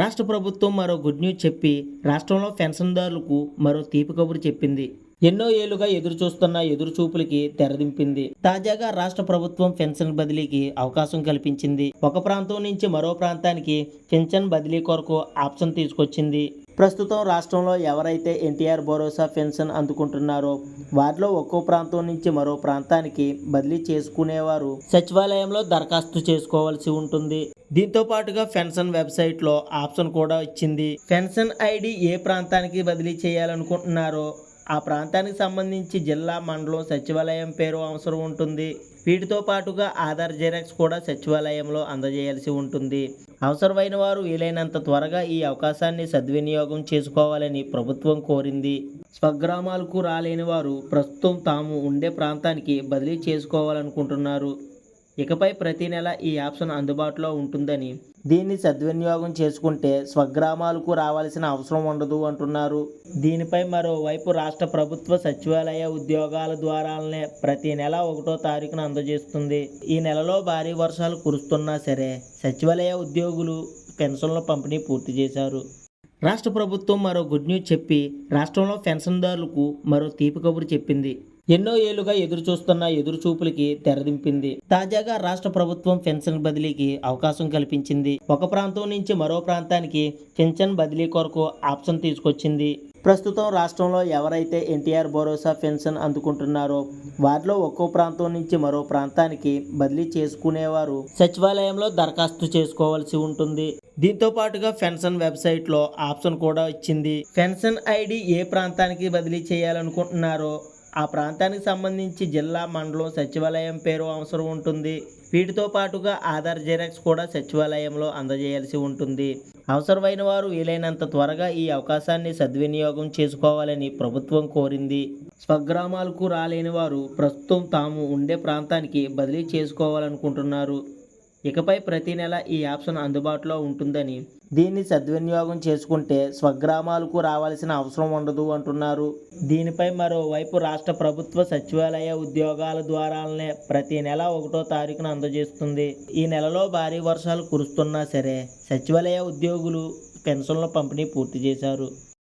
రాష్ట్ర ప్రభుత్వం మరో గుడ్ న్యూస్ చెప్పి రాష్ట్రంలో పెన్షన్దారులకు మరో తీపి కబురు చెప్పింది. ఎన్నో ఏళ్ళుగా ఎదురు చూస్తున్న ఎదురు చూపులకి తెరదింపింది తాజాగా రాష్ట్ర ప్రభుత్వం పెన్షన్ బదిలీకి అవకాశం కల్పించింది. ఒక ప్రాంతం నుంచి మరో ప్రాంతానికి పెన్షన్ బదిలీ కొరకు ఆప్షన్ తీసుకొచ్చింది. ప్రస్తుతం రాష్ట్రంలో ఎవరైతే ఎన్టీఆర్ భరోసా పెన్షన్ అందుకుంటున్నారో వారిలో ఒక్కో ప్రాంతం నుంచి మరో ప్రాంతానికి బదిలీ చేసుకునేవారు సచివాలయంలో దరఖాస్తు చేసుకోవాల్సి ఉంటుంది. దీంతో పాటుగా పెన్షన్ వెబ్సైట్లో ఆప్షన్ కూడా ఇచ్చింది. పెన్షన్ ఐడి ఏ ప్రాంతానికి బదిలీ చేయాలనుకుంటున్నారో ఆ ప్రాంతానికి సంబంధించి జిల్లా మండలం సచివాలయం పేరు అవసరం ఉంటుంది. వీటితో పాటుగా ఆధార్ జెరాక్స్ కూడా సచివాలయంలో అందజేయాల్సి ఉంటుంది. అవసరమైన వారు వీలైనంత త్వరగా ఈ అవకాశాన్ని సద్వినియోగం చేసుకోవాలని ప్రభుత్వం కోరింది. స్వగ్రామాలకు రాలేని వారు ప్రస్తుతం తాము ఉండే ప్రాంతానికి బదిలీ చేసుకోవాలనుకుంటున్నారు. ఇకపై ప్రతి నెల ఈ ఆప్షన్ అందుబాటులో ఉంటుందని. దీన్ని సద్వినియోగం చేసుకుంటే స్వగ్రామాలకు రావాల్సిన అవసరం ఉండదు అంటున్నారు. దీనిపై మరోవైపు రాష్ట్ర ప్రభుత్వ సచివాలయ ఉద్యోగాల ద్వారానే ప్రతి నెల ఒకటో తారీఖున అందజేస్తుంది. ఈ నెలలో భారీ వర్షాలు కురుస్తున్నా సరే సచివాలయ ఉద్యోగులు పెన్షన్ల పంపిణీ పూర్తి చేశారు. రాష్ట్ర ప్రభుత్వం మరో గుడ్ న్యూస్ చెప్పి రాష్ట్రంలో పెన్షన్దారులకు మరో తీపి కబురు చెప్పింది. ఎన్నో ఏళ్ళుగా ఎదురుచూస్తున్న ఎదురుచూపులకి ఎదురు చూపులకి తెరదింపింది. తాజాగా రాష్ట్ర ప్రభుత్వం పెన్షన్ బదిలీకి అవకాశం కల్పించింది. ఒక ప్రాంతం నుంచి మరో ప్రాంతానికి పెన్షన్ బదిలీ కొరకు ఆప్షన్ తీసుకొచ్చింది. ప్రస్తుతం రాష్ట్రంలో ఎవరైతే ఎన్టీఆర్ భరోసా పెన్షన్ అందుకుంటున్నారో వారిలో ఒక్కో ప్రాంతం నుంచి మరో ప్రాంతానికి బదిలీ చేసుకునేవారు సచివాలయంలో దరఖాస్తు చేసుకోవాల్సి ఉంటుంది. దీంతో పాటుగా పెన్షన్ వెబ్సైట్లో ఆప్షన్ కూడా ఇచ్చింది. పెన్షన్ ఐడి ఏ ప్రాంతానికి బదిలీ చేయాలనుకుంటున్నారో ఆ ప్రాంతానికి సంబంధించి జిల్లా మండలం సచివాలయం పేరు అవసరం ఉంటుంది. వీటితో పాటుగా ఆధార్ జెరాక్స్ కూడా సచివాలయంలో అందజేయాల్సి ఉంటుంది. అవసరమైన వారు వీలైనంత త్వరగా ఈ అవకాశాన్ని సద్వినియోగం చేసుకోవాలని ప్రభుత్వం కోరింది. స్వగ్రామాలకు రాలేని వారు ప్రస్తుతం తాము ఉండే ప్రాంతానికి బదిలీ చేసుకోవాలనుకుంటున్నారు. ఇకపై ప్రతి నెల ఈ ఆప్షన్ అందుబాటులో ఉంటుందని. దీన్ని సద్వినియోగం చేసుకుంటే స్వగ్రామాలకు రావాల్సిన అవసరం ఉండదు అంటున్నారు. దీనిపై మరోవైపు రాష్ట్ర ప్రభుత్వ సచివాలయ ఉద్యోగాల ద్వారానే ప్రతి నెల ఒకటో తారీఖున అందజేస్తుంది. ఈ నెలలో భారీ వర్షాలు కురుస్తున్నా సరే సచివాలయ ఉద్యోగులు పెన్షన్ల పంపిణీ పూర్తి చేశారు.